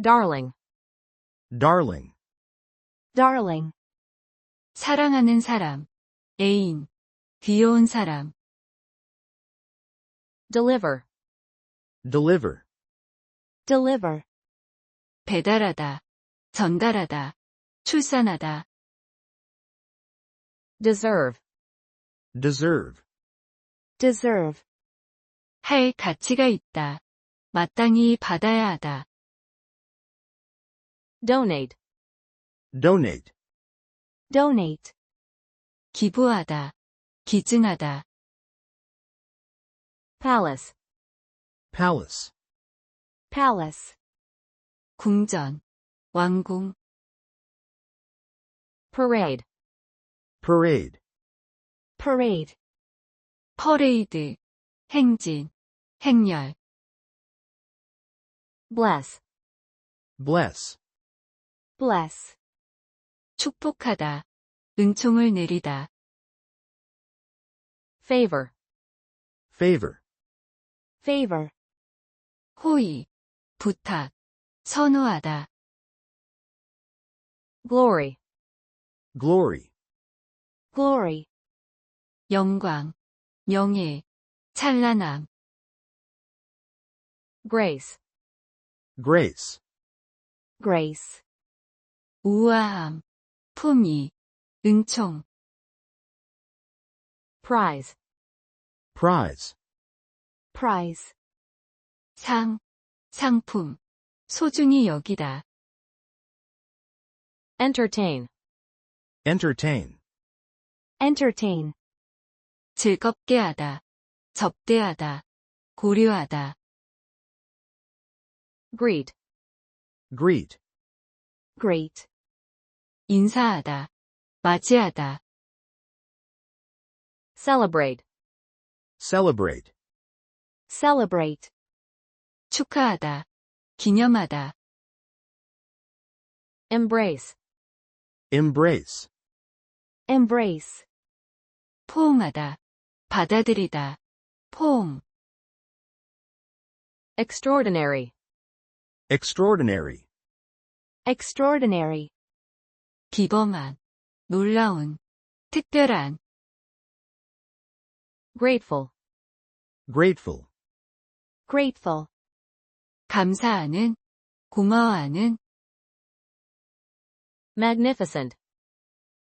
darling, darling, darling, 사랑하는 사람, 애인, 귀여운 사람, deliver, deliver, deliver, 배달하다, 전달하다, 출산하다, deserve, deserve, deserve, 할 가치가 있다, 마땅히 받아야 하다, donate, donate, donate, 기부하다, 기증하다, palace, palace, palace, 궁전, 왕궁, parade, parade, parade, 퍼레이드, 행진, 행렬, bless, bless, Bless, 축복하다, 은총을 내리다, favor, favor, favor, 호의, 부탁, 선호하다, glory, glory, glory, 영광, 명예, 찬란함, grace, grace, grace, 우아함, 품위, 은총, prize, prize, prize, 상, 상품, 소중히 여기다, entertain, entertain, entertain, 즐겁게 하다, 접대하다, 고려하다, greet, greet, great, 인사하다, 맞이하다, celebrate, celebrate, celebrate, 축하하다, 기념하다, embrace, embrace, embrace, 포옹하다, 받아들이다, 포옹, extraordinary, extraordinary, extraordinary, 기범한, 놀라운, 특별한, grateful, grateful, grateful, 감사하는, 고마워하는, magnificent,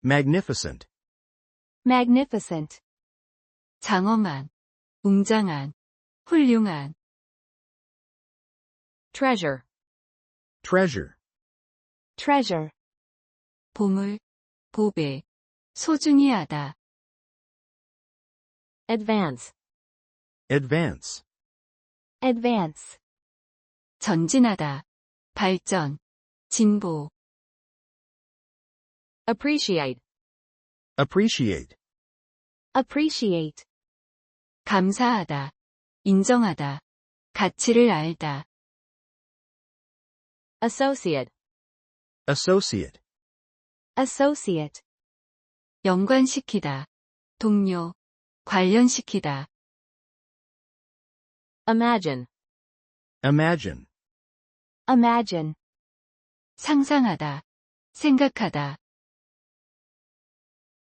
magnificent, magnificent, 장엄한, 웅장한, 훌륭한, treasure, treasure, treasure, 보물, 보배, 소중히 하다, advance, advance, advance, 전진하다, 발전, 진보, appreciate, appreciate, appreciate, 감사하다, 인정하다, 가치를 알다, associate, associate, associate, 연관시키다, 동료, 관련시키다, imagine, imagine, imagine, 상상하다, 생각하다,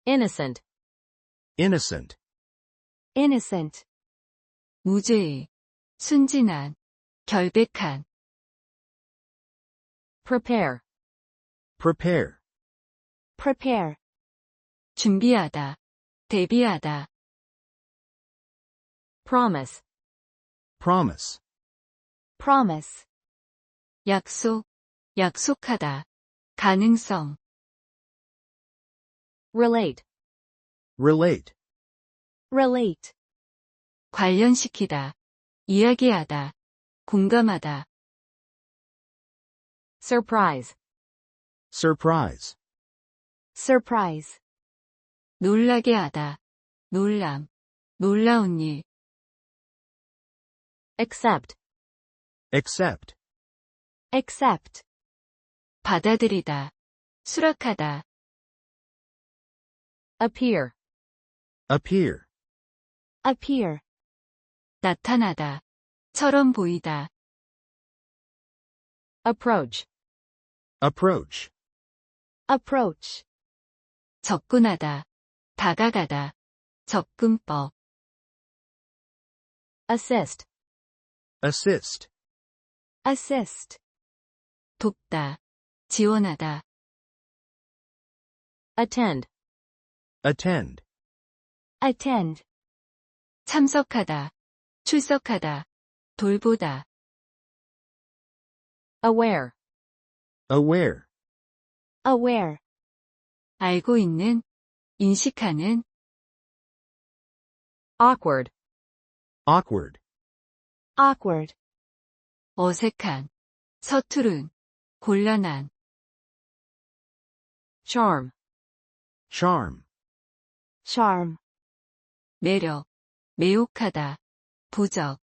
innocent, innocent, innocent, 무죄의, 순진한, 결백한, prepare, prepare, prepare, 준비하다, 대비하다, promise, promise, promise, 약속, 약속하다, 가능성, relate, relate, relate, 관련시키다, 이야기하다, 공감하다, surprise, surprise, surprise, 놀라게 하다, 놀람, 놀라운 일, accept, accept, accept, 받아들이다, 수락하다, appear, appear, appear, 나타나다, 처럼 보이다, approach, approach, approach, 접근하다, 다가가다, 접근법, assist, assist, assist, 돕다, 지원하다, attend, attend, attend, 참석하다, 출석하다, 돌보다, aware, aware, Aware, 알고 있는, 인식하는, awkward, awkward, awkward, 어색한, 서투른, 곤란한, charm, charm, charm, 매력, 매혹하다, 부적,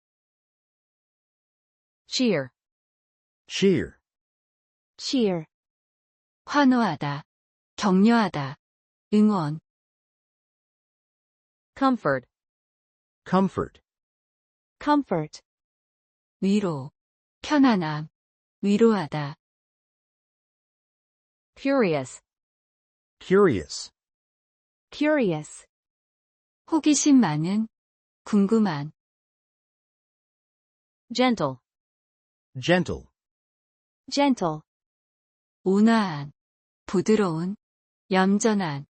cheer, cheer, cheer, 환호하다, 격려하다, 응원, comfort, comfort, comfort, 위로, 편안함, 위로하다, curious, curious, curious, 호기심 많은, 궁금한, gentle, gentle, gentle, 온화한, 부드러운, 얌전한,